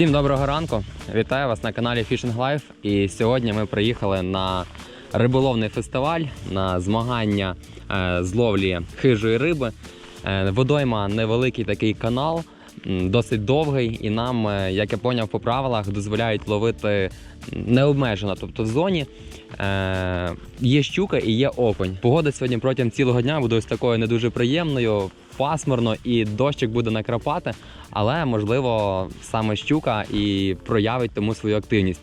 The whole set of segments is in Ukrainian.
Всім доброго ранку! Вітаю вас на каналі Fishing Life. І сьогодні ми приїхали на риболовний фестиваль на змагання е, з ловлі хижої риби. Е, Водойма невеликий такий канал, досить довгий, і нам, е, як я поняв по правилах, дозволяють ловити необмежено, тобто в зоні. Е, є щука і є окунь. Погода сьогодні протягом цілого дня буде ось такою не дуже приємною, пасмурно і дощик буде накрапати, але можливо саме щука і проявить тому свою активність.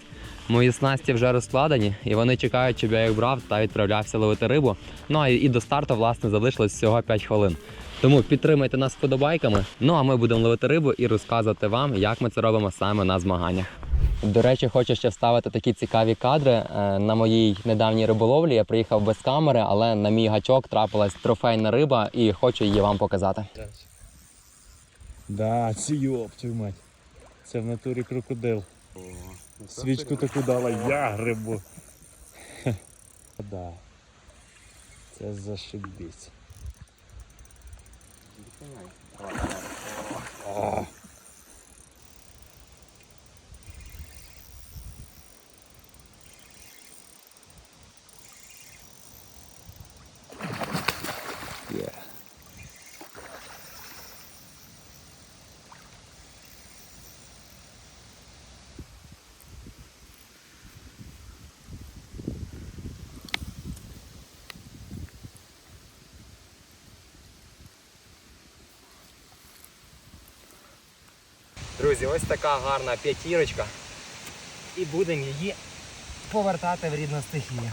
Мої снасті вже розкладені, і вони чекають, щоб я їх брав та відправлявся ловити рибу. Ну а і до старту власне залишилось всього 5 хвилин. Тому підтримайте нас вподобайками. Ну а ми будемо ловити рибу і розказувати вам, як ми це робимо саме на змаганнях. До речі, хочу ще вставити такі цікаві кадри. Е, На моїй недавній риболовлі я приїхав без камери, але на мій гачок трапилась трофейна риба і хочу її вам показати. Да, ці мать. Це в натурі крокодил. Свічку таку дала, я грибу. Да. Це зашибісь. О. Друзі, ось така гарна п'ятірочка. І будемо її повертати в рідну стихію.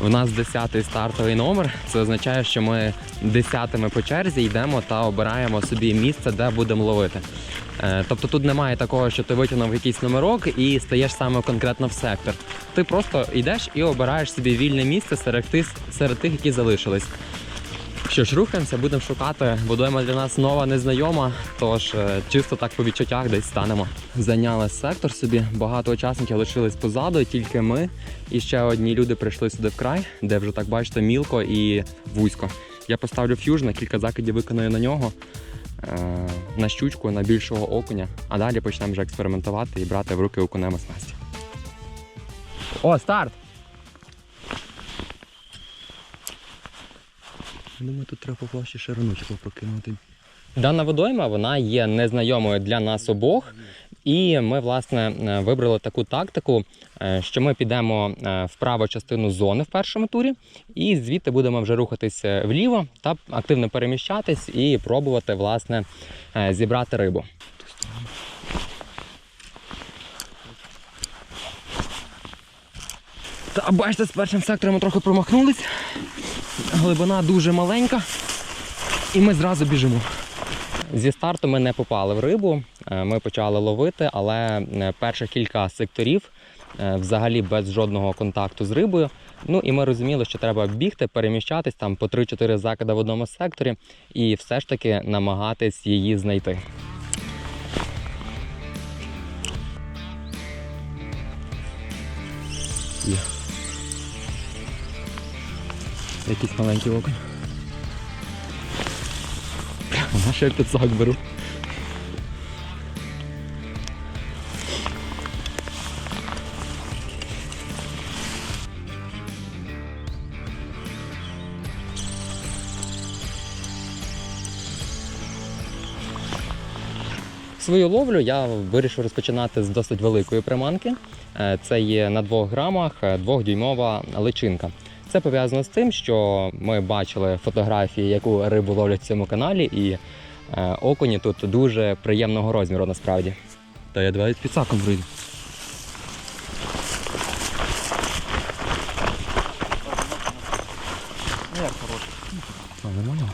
У нас 10-й стартовий номер. Це означає, що ми десятими по черзі йдемо та обираємо собі місце, де будемо ловити. Е, Тобто тут немає такого, що ти витягнув якийсь номерок і стаєш саме конкретно в сектор. Ти просто йдеш і обираєш собі вільне місце серед тих, серед тих, які залишились. Що ж, рухаємося, будемо шукати. Водойма для нас нова, незнайома, тож е, чисто так по відчуттях десь станемо. Зайняли сектор собі, багато учасників лишились позаду, тільки ми. І ще одні люди прийшли сюди в край, де вже так бачите мілко і вузько. Я поставлю ф'юж, на кілька закидів виконую на нього, на щучку, на більшого окуня, а далі почнемо вже експериментувати і брати в руки окунем снасті. О, старт! Думаю, тут треба по площі шириночку прокинути. Дана водойма вона є незнайомою для нас обох. І ми, власне, е, вибрали таку тактику, е, що ми підемо е, в праву частину зони в першому турі, і звідти будемо вже рухатись вліво та активно переміщатись і пробувати власне зібрати рибу. Та бачите, з першим сектором ми трохи промахнулись. Глибина дуже маленька, і ми зразу біжимо. Зі старту ми не попали в рибу. Е, Ми почали ловити, але е, перших кілька секторів е, взагалі без жодного контакту з рибою. Ну і ми розуміли, що треба бігти, переміщатись там по 3-4 закиди в одному секторі і все ж таки намагатись її знайти. Є. Якийсь маленький окунь. На ще п'ятсак беру. Свою ловлю я вирішив розпочинати з досить великої приманки. Е, Це є на 2 грамах е, двохдюймова личинка. Це пов'язано з тим, що ми бачили фотографії, яку рибу ловлять в цьому каналі, і е, окуні тут дуже приємного розміру насправді. Та я давай під саком прийду. Не, нормально.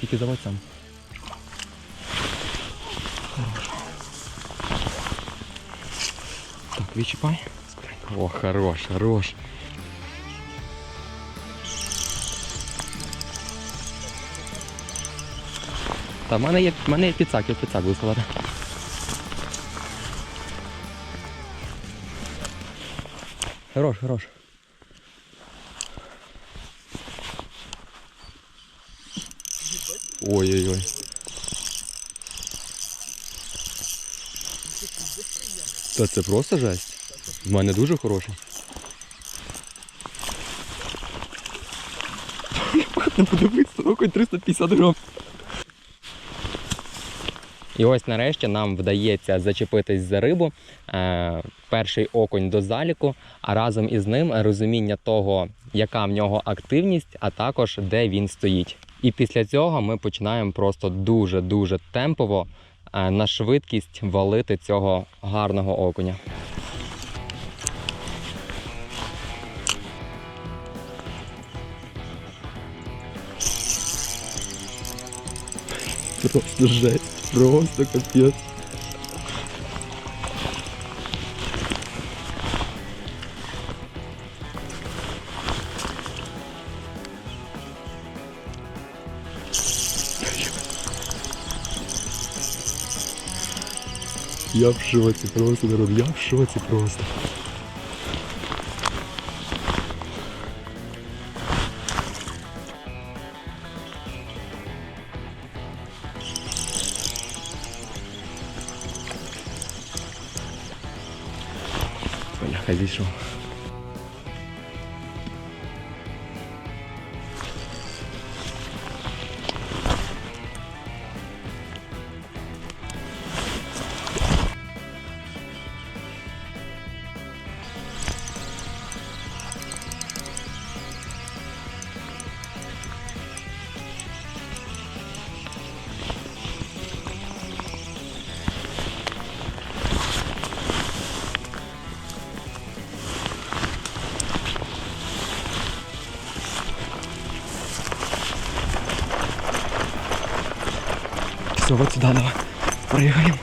Тільки давай сам. Відчіпай. О, хорош, хорош. Та в мене є, в мене є підсак, я підсак буду. Хорош, хорош. Ой-ой-ой. Та це просто жесть. В мене дуже хороший. Не подивись, окунь 350 грам. І ось нарешті нам вдається зачепитись за рибу. Е, перший окунь до заліку, а разом із ним розуміння того, яка в нього активність, а також де він стоїть. І після цього ми починаємо просто дуже-дуже темпово на швидкість валити цього гарного окуня. Просто жесть, просто капець. Я в шоці просто, народ, я в шоці просто. Бляха, зійшов. Все, вот сюда давай. Приїхаємо.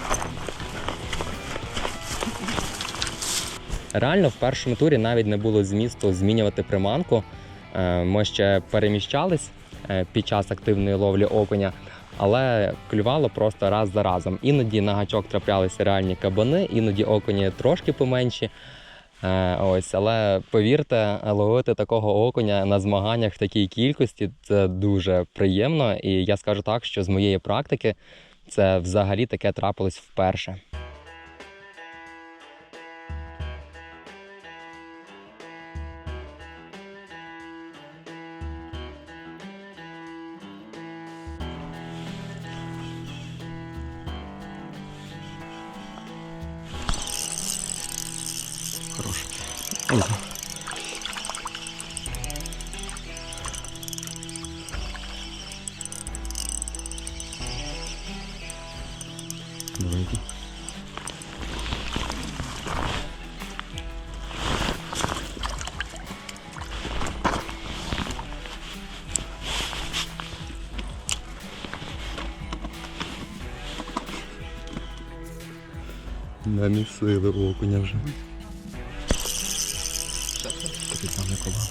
Реально в першому турі навіть не було змісту змінювати приманку. Е, Ми ще переміщались е, під час активної ловлі окуня, але клювало просто раз за разом. Іноді на гачок траплялися реальні кабани, іноді окуні трошки поменші. Е, Ось, але повірте, ловити такого окуня на змаганнях в такій кількості це дуже приємно. І я скажу так, що з моєї практики це взагалі таке трапилось вперше. Намісили окуня вже. Такий самий кола.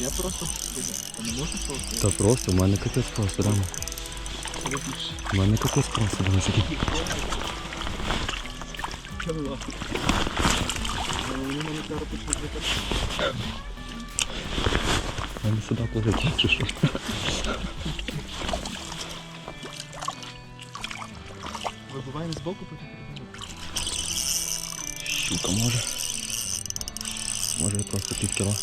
Я просто а не можу просто. Та просто, в мене капець просто, да. У мене капець просто. Чому? Вони сюди полетять чи що? Вибиваємо з боку, потім перебуваємо. Щука може. Може просто пів кіла.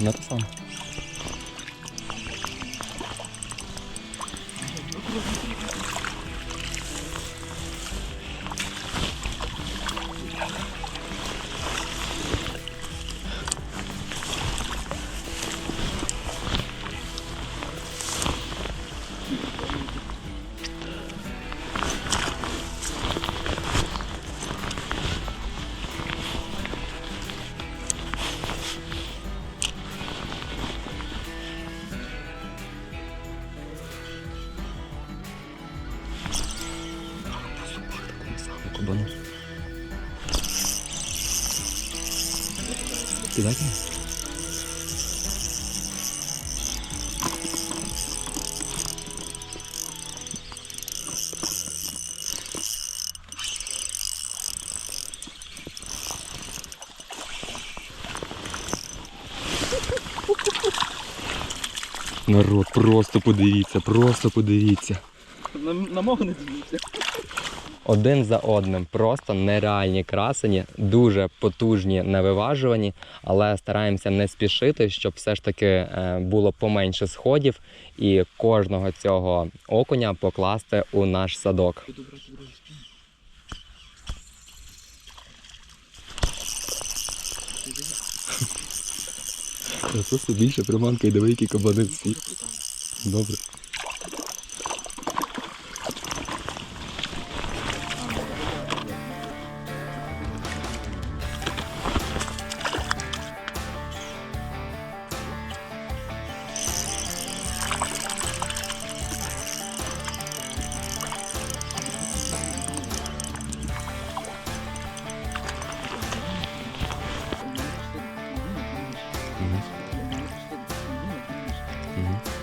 Не те саме. Народ, просто подивіться, просто подивіться. На, на мого не дивіться. Один за одним, просто нереальні красені, дуже потужні на виважуванні, але стараємося не спішити, щоб все ж таки е, було поменше сходів і кожного цього окуня покласти у наш садок. Просто більше приманка і великі кабани всі. Добре.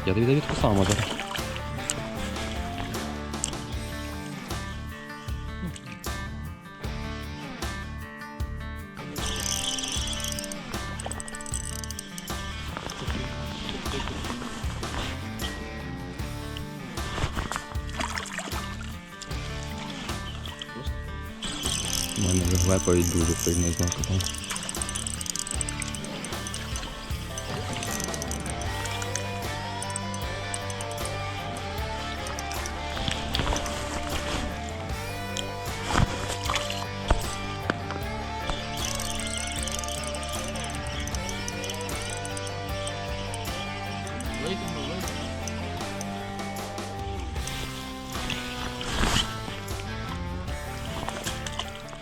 Я тобі Давідку сам може. У мене виглепають дуже сильно знаку.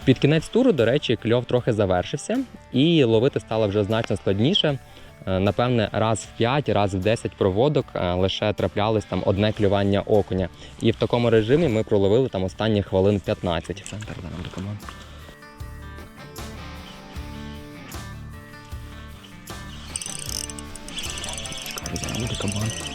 Під кінець туру, до речі, кльов трохи завершився, і ловити стало вже значно складніше. Е, Напевне, раз в 5, раз в 10 проводок е, лише траплялось там одне клювання окуня. І в такому режимі ми проловили там останні хвилин 15. Центр зараз до команд. Зараз буде.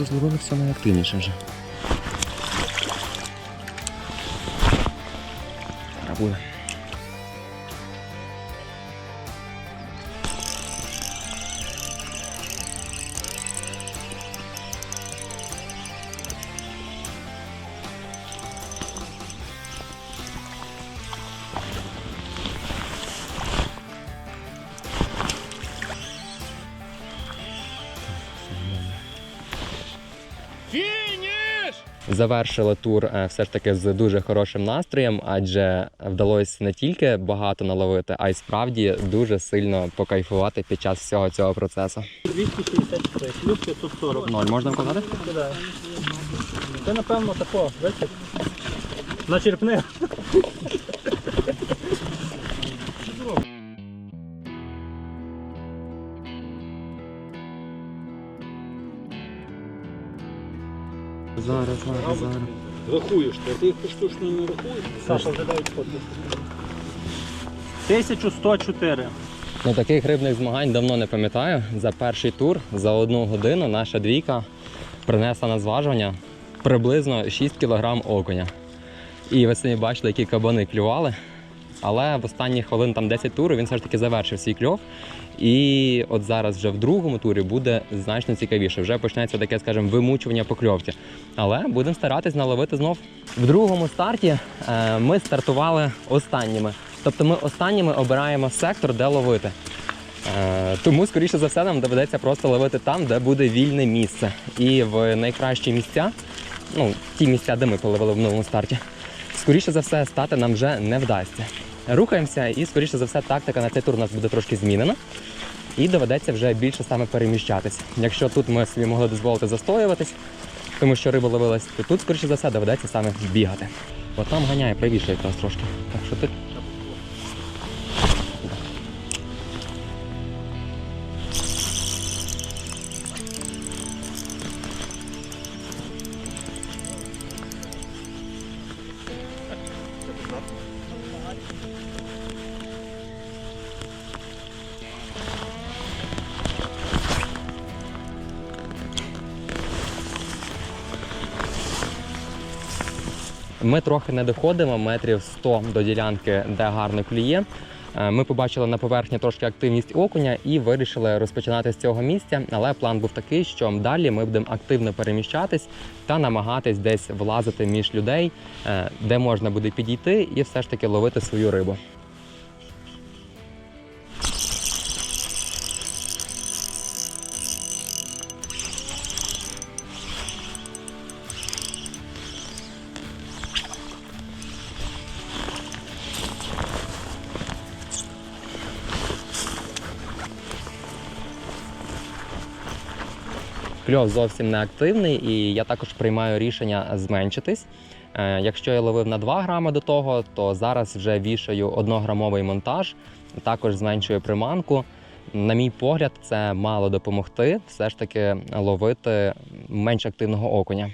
Ми зловили найактивніше вже. Завершили тур е, все ж таки з дуже хорошим настроєм, адже вдалося не тільки багато наловити, а й справді дуже сильно покайфувати під час всього цього процесу. 263, плюс 540. Ноль можна вказати? Це напевно тако, висик. Начерпни. Зараз, зараз, зараз. Рахуєш, то ти їх поштучно не рахуєш? Саша вже дають фотки. 1104. Ну таких рибних змагань давно не пам'ятаю. За перший тур за одну годину наша двійка принесла на зважування приблизно 6 кг окуня. І ви самі бачили, які кабани клювали. Але в останні хвилин там 10 турів він все ж таки завершив свій кльов. І от зараз вже в другому турі буде значно цікавіше. Вже почнеться таке, скажімо, вимучування по кльовці. Але будемо старатись наловити знов. В другому старті е, ми стартували останніми. Тобто ми останніми обираємо сектор, де ловити. Е, Тому, скоріше за все, нам доведеться просто ловити там, де буде вільне місце. І в найкращі місця, ну, ті місця, де ми половили в минулому старті, скоріше за все, стати нам вже не вдасться. Рухаємося, і, скоріше за все, тактика на цей тур у нас буде трошки змінена. І доведеться вже більше саме переміщатись. Якщо тут ми собі могли дозволити застоюватись, тому що риба ловилась, то тут, скоріше за все, доведеться саме бігати. От там ганяє правіше якраз трошки. Так що ти Ми трохи не доходимо метрів 100 до ділянки, де гарно клює. Е, Ми побачили на поверхні трошки активність окуня і вирішили розпочинати з цього місця. Але план був такий, що далі ми будемо активно переміщатись та намагатись десь влазити між людей, е, де можна буде підійти і все ж таки ловити свою рибу. Кльов зовсім не активний, і я також приймаю рішення зменшитись. Е, Якщо я ловив на 2 грами до того, то зараз вже вішаю 1-грамовий монтаж, також зменшую приманку. На мій погляд, це мало допомогти все ж таки ловити менш активного окуня.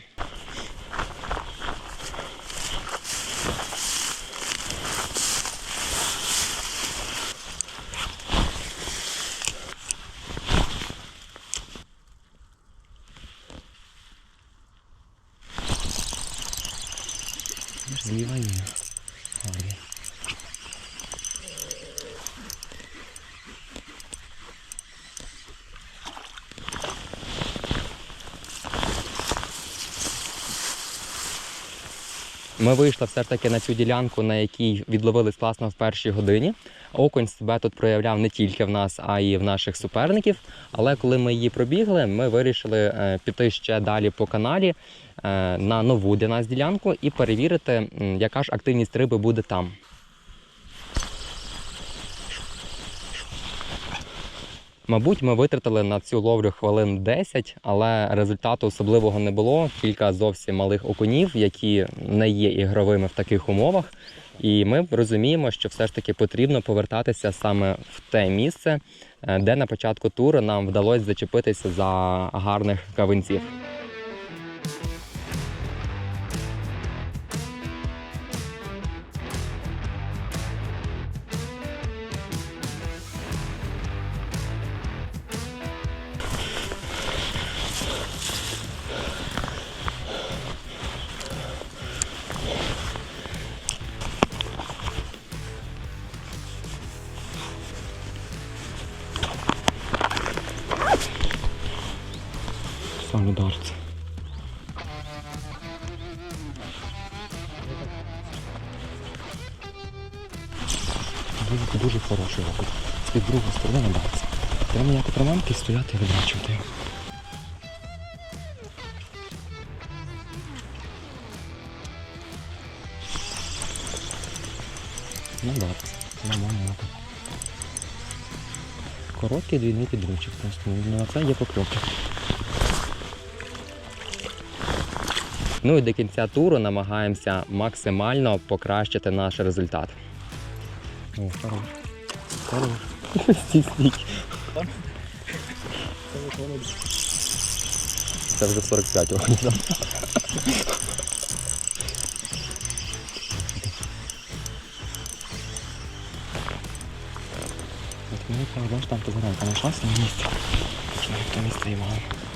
Ми вийшли все ж таки на цю ділянку, на якій відловились класно в першій годині. Окунь себе тут проявляв не тільки в нас, а й в наших суперників. Але коли ми її пробігли, ми вирішили е, піти ще далі по каналі е, на нову для нас ділянку і перевірити, яка ж активність риби буде там. Мабуть, ми витратили на цю ловлю хвилин 10, але результату особливого не було. Кілька зовсім малих окунів, які не є ігровими в таких умовах. І ми розуміємо, що все ж таки потрібно повертатися саме в те місце, е, де на початку туру нам вдалося зачепитися за гарних кавинців. Ніякі стояти відрачувати. Ну да, нормально. Короткий двійний підручик просто. Ну, а це є покльовки. Ну і до кінця туру намагаємося максимально покращити наш результат. О, хорош. Хорош. Стій, стій. Це вже 45 років. Бачиш, там тугоренька знайшлася на місці. Чи навіть то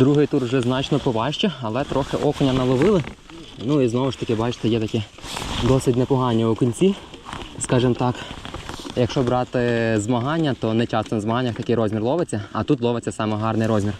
Другий тур вже значно поважче, але трохи окуня наловили. Ну і знову ж таки, бачите, є такі досить непогані окунці, скажімо так. Якщо брати змагання, то не часто на змаганнях такий розмір ловиться, а тут ловиться саме гарний розмір.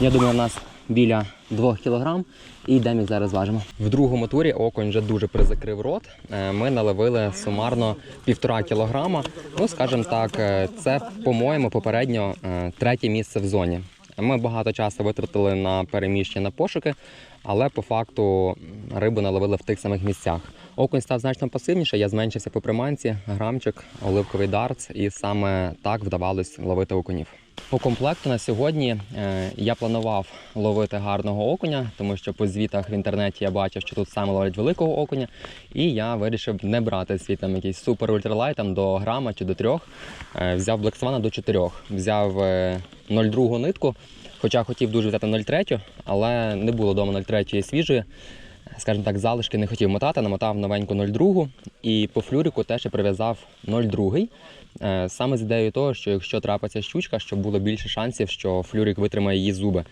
Я думаю, у нас біля 2 кг і йдемо їх зараз важимо. В другому турі окунь вже дуже призакрив рот. Е, Ми наловили сумарно півтора кілограма. Ну, скажімо так, е, це, по-моєму, попередньо е, третє місце в зоні. Ми багато часу витратили на переміщення на пошуки, але по факту рибу наловили в тих самих місцях. Окунь став значно пасивніше, я зменшився по приманці, грамчик, оливковий дартс, і саме так вдавалось ловити окунів. По комплекту на сьогодні е, я планував ловити гарного окуня, тому що по звітах в інтернеті я бачив, що тут саме ловлять великого окуня, і я вирішив не брати свій там якийсь супер ультралайт там до грама чи до трьох. Е, взяв Swan до чотирьох. Взяв е, 0,2 нитку, хоча хотів дуже взяти 0,3, але не було вдома 0,3 свіжої. Скажімо так, залишки не хотів мотати, намотав новеньку 0,2 і по флюріку теж я прив'язав 0,2. Е, Саме з ідеєю того, що якщо трапиться щучка, щоб було більше шансів, що флюрік витримає її зуби.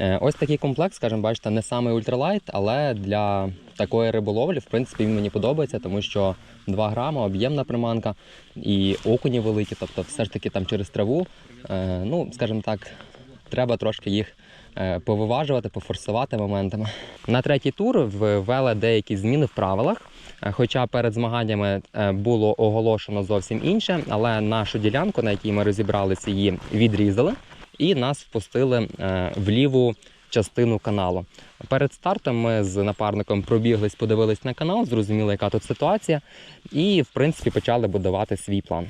Е, Ось такий комплект, скажімо, бачите, не самий ультралайт, але для такої риболовлі, в принципі, він мені подобається, тому що 2 грама, об'ємна приманка і окуні великі, тобто все ж таки там через траву. е, Ну, скажімо так, треба трошки їх повиважувати, пофорсувати моментами. На третій тур ввели деякі зміни в правилах. Е, Хоча перед змаганнями е, було оголошено зовсім інше, але нашу ділянку, на якій ми розібралися, її відрізали і нас впустили е, в ліву частину каналу. Перед стартом ми з напарником пробіглись, подивились на канал, зрозуміли, яка тут ситуація, і в принципі почали будувати свій план.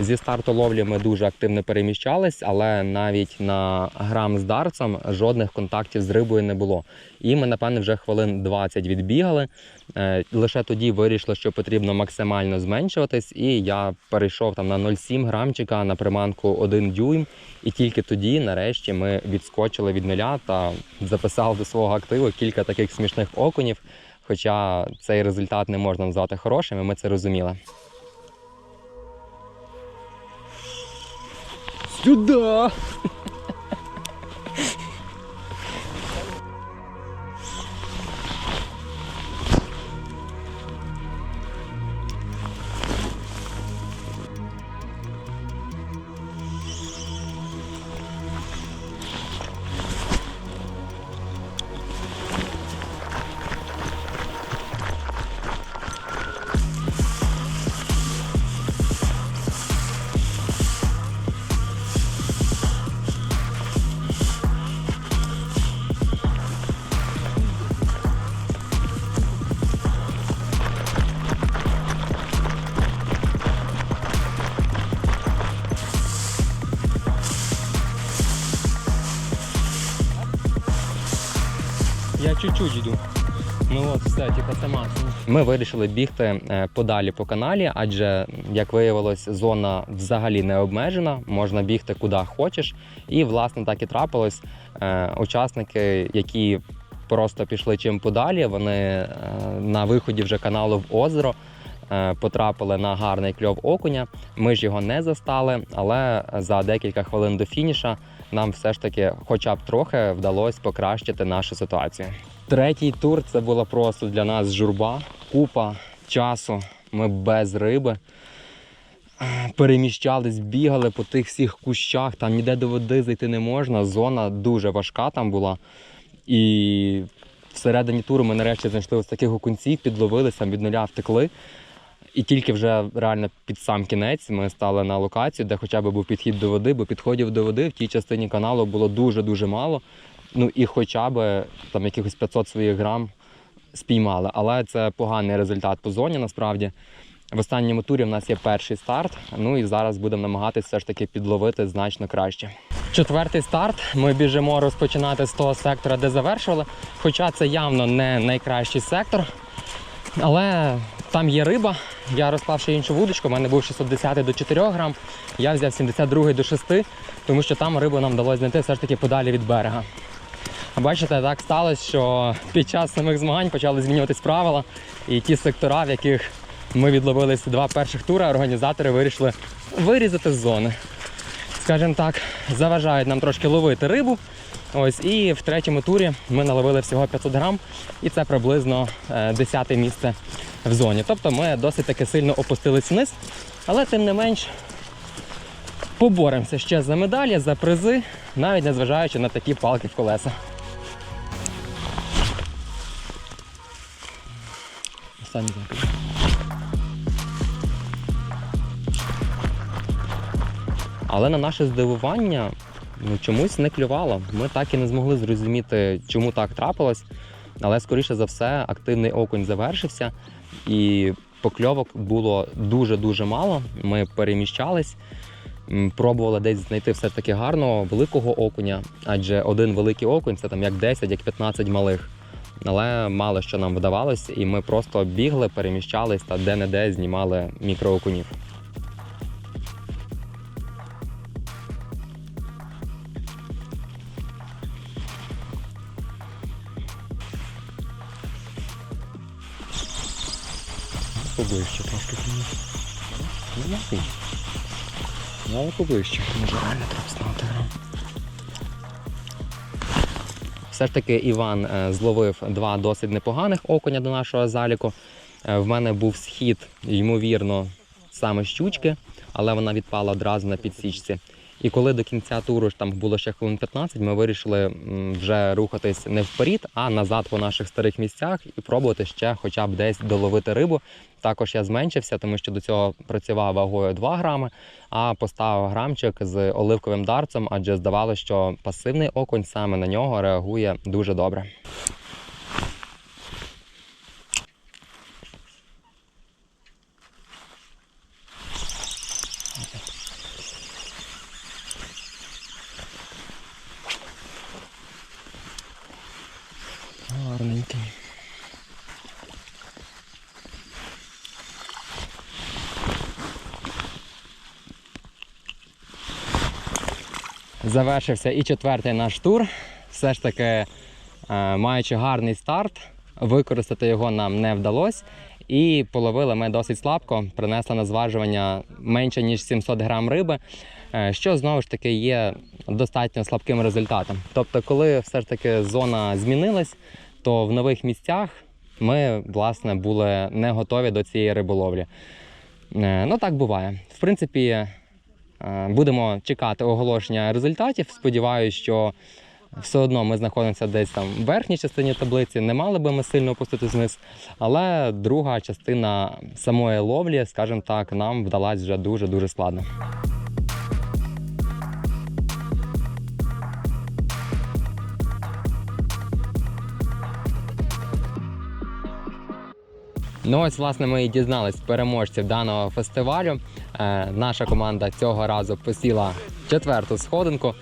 Зі старту ми дуже активно переміщались, але навіть на грам з дарцем жодних контактів з рибою не було. І ми, напевне, вже хвилин 20 відбігали. Е, Лише тоді вирішили, що потрібно максимально зменшуватись, і я перейшов там на 0,7 грамчика на приманку 1 дюйм. І тільки тоді, нарешті, ми відскочили від нуля та записав до свого активу кілька таких смішних окунів. Хоча цей результат не можна назвати хорошим, і ми це розуміли. Сюда! Я чуть-чуть йду. Ну от, типу, це. Ми вирішили бігти е, подалі по каналі, адже, як виявилось, зона взагалі не обмежена, можна бігти куди хочеш. І, власне, так і трапилось. Е, Учасники, які просто пішли чим подалі, вони е, на виході вже каналу в озеро. Потрапили на гарний кльов окуня. Ми ж його не застали, але за декілька хвилин до фініша нам все ж таки, хоча б трохи, вдалося покращити нашу ситуацію. Третій тур це була просто для нас журба, купа часу. Ми без риби. Переміщались, бігали по тих всіх кущах, там ніде до води зайти не можна. Зона дуже важка там була. І всередині туру ми нарешті знайшли ось таких окунців, підловилися, від нуля втекли. І тільки вже реально під сам кінець ми стали на локацію, де хоча б був підхід до води, бо підходів до води в тій частині каналу було дуже-дуже мало. Ну і хоча б там якихось 500 своїх грам спіймали. Але це поганий результат по зоні насправді. В останньому турі в нас є перший старт. Ну і зараз будемо намагатися все ж таки підловити значно краще. Четвертий старт. Ми біжимо розпочинати з того сектора, де завершували. Хоча це явно не найкращий сектор. Але там є риба. Я розклав ще іншу вудочку. У мене був 610 до 4 грам. Я взяв 72 до 6, тому що там рибу нам вдалося знайти все ж таки подалі від берега. Бачите, так сталося, що під час самих змагань почали змінюватись правила, і ті сектора, в яких ми відловилися два перших тури, організатори вирішили вирізати з зони. скажімо так, заважають нам трошки ловити рибу. Ось, і в третьому турі ми наловили всього 500 грам, і це приблизно 10 місце в зоні. Тобто ми досить таки сильно опустились вниз, але тим не менш поборемося ще за медалі, за призи, навіть незважаючи на такі палки в колеса. Останній. Але на наше здивування чомусь не клювало. Ми так і не змогли зрозуміти, чому так трапилось. Але, скоріше за все, активний окунь завершився, і покльовок було дуже-дуже мало. Ми переміщались, пробували десь знайти все ж таки гарного великого окуня, адже один великий окунь це там як 10, як 15 малих. Але мало що нам вдавалось, і ми просто бігли, переміщались та де-не-де знімали мікроокунів. Поближче трошки. Ну, який? Ну, але поближче. Може реально треба ставити. Все ж таки Іван е, зловив два досить непоганих окуня до нашого заліку. Е, В мене був схід, ймовірно, саме щучки, але вона відпала одразу на підсічці. І коли до кінця туру там було ще хвилин 15, ми вирішили вже рухатись не вперед, а назад по наших старих місцях і пробувати ще хоча б десь доловити рибу. Також я зменшився, тому що до цього працював вагою 2 грами, а поставив грамчик з оливковим дарцем, адже здавалося, що пасивний окунь саме на нього реагує дуже добре. Завершився і четвертий наш тур. Все ж таки, е, маючи гарний старт, використати його нам не вдалося. І половили ми досить слабко, принесли на зважування менше ніж 700 грам риби, е, що знову ж таки є достатньо слабким результатом. Тобто, коли все ж таки зона змінилась, то в нових місцях ми власне були не готові до цієї риболовлі. Е, Ну так буває. В принципі, будемо чекати оголошення результатів. Сподіваюся, що все одно ми знаходимося десь там в верхній частині таблиці, не мали би ми сильно опуститись вниз. Але друга частина самої ловлі, скажімо так, нам вдалась вже дуже-дуже складно. Ну ось, власне, ми і дізнались переможців даного фестивалю. Е, наша команда цього разу посіла четверту сходинку.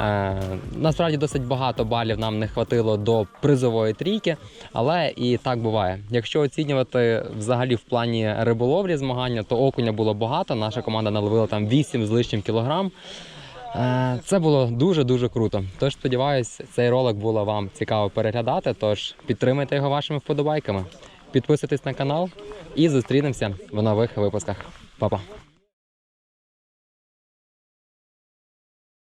Е, насправді досить багато балів нам не хватило до призової трійки, але і так буває. Якщо оцінювати взагалі в плані риболовлі змагання, то окуня було багато. Наша команда наловила там 8 з лишнім кілограм. Е, Це було дуже дуже круто. Тож сподіваюсь, цей ролик було вам цікаво переглядати. Тож підтримайте його вашими вподобайками. Підписуйтесь на канал і зустрінемося в нових випусках. Па-па!